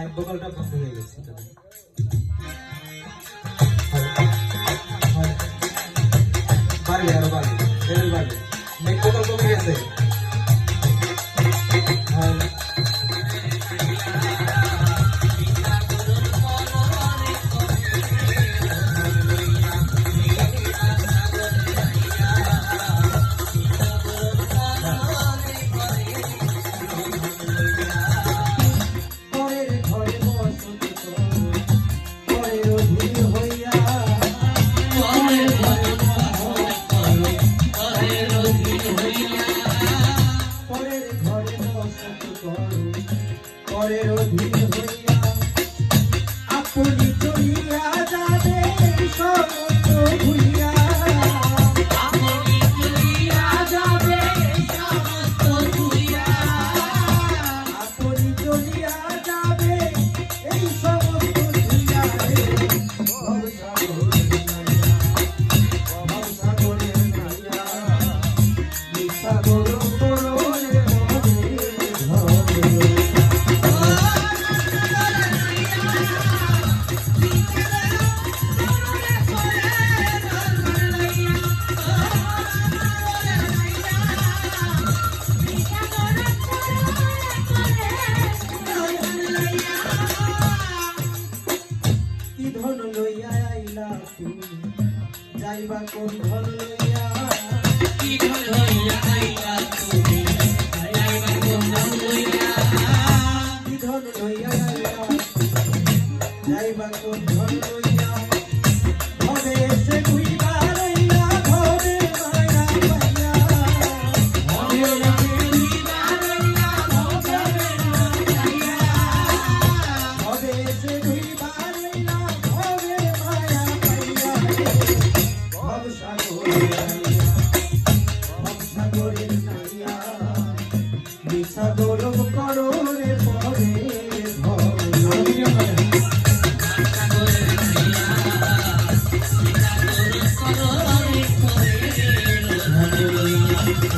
সাহেব বোকালটা পছন্দ হয়ে। গেছে পারবে আরও পারবে। করের অধীন হইয়া আপনি চলিয়া যাবে সর্ব ভুলিয়া ধন লইয়া আইলা তুমি? যাইবা কোন ধন লইয়া? কি ধন লইয়া আইলা তুমি?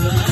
Wow.